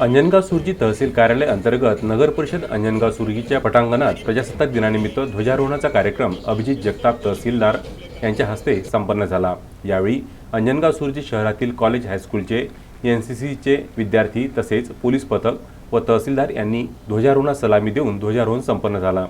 अंजनगाव सुरजी तहसील कार्यालय अंतर्गत नगर परिषद अंजनगाव सुरजीच्या पटांगणात प्रजासत्ताक दिनानिमित्त ध्वजारोहणाचा कार्यक्रम अभिजित जगताप तहसीलदार यांच्या हस्ते संपन्न झाला. यावेळी अंजनगाव सुरजी शहरातील कॉलेज हायस्कूलचे एन सी सीचे विद्यार्थी तसेच पोलीस पथक व तहसीलदार यांनी ध्वजारोहणास सलामी देऊन ध्वजारोहण संपन्न झाला.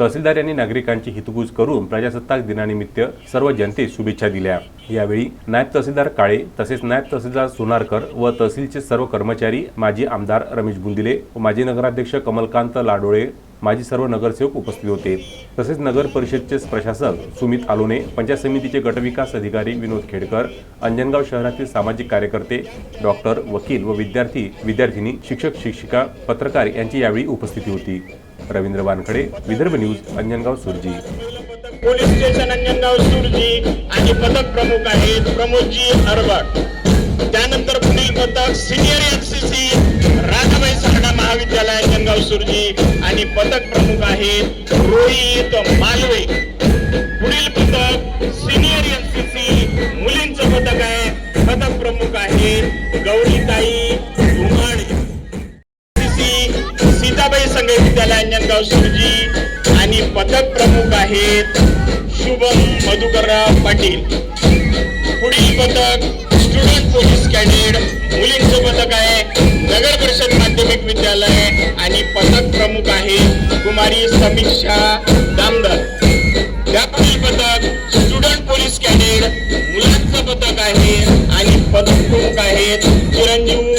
तहसीलदार यांनी नागरिकांची हितगुज करून प्रजासत्ताक दिनानिमित्त सर्व जनतेस शुभेच्छा दिल्या. यावेळी नायब तहसीलदार काळे तसेच नायब तहसीलदार सोनारकर व तहसीलचे सर्व कर्मचारी माजी आमदार रमेश बुंदिले व माजी नगराध्यक्ष कमलकांत लाडोळे माजी सर्व नगरसेवक उपस्थित होते. तसेच नगर परिषदचे प्रशासक सुमित आलोने पंचायत समितीचे गटविकास अधिकारी विनोद खेडकर अंजनगाव शहरातील सामाजिक कार्यकर्ते डॉक्टर वकील व विद्यार्थी विद्यार्थिनी शिक्षक शिक्षिका पत्रकार यांची यावेळी उपस्थिती होती. Ravindra Wankhade Vidarbha news Anjangaon Surji. Police station Anjangaon Surji आणि पथक प्रमुख आहेत प्रमोदजी अरबट त्यानंतर पुढील पथक सिनियर एनसीसी राधाबाई सारडा महाविद्यालय अंजनगाव सुरजी आणि पथक प्रमुख आहेत रोहित मालवे. पुढील पथक सिनियर एनसीसी मुलींचं पथक आहे. पथक प्रमुख आहेत गौरीताई धुमाणे विद्यालय अंजनगाव सुरजी आणि पथक प्रमुख आहेत शुभम मधुकरराव पाटील. पुढील पथक स्टुडंट पोलीस कॅडेट मुलींचं पथक आहे नगर परिषद माध्यमिक विद्यालय आणि पथक प्रमुख आहे कुमारी समीक्षा दामदर. व्यापारी पथक स्टुडंट पोलीस कॅडेट मुलांचं पथक आहे आणि पथक प्रमुख आहेत चिरंजीव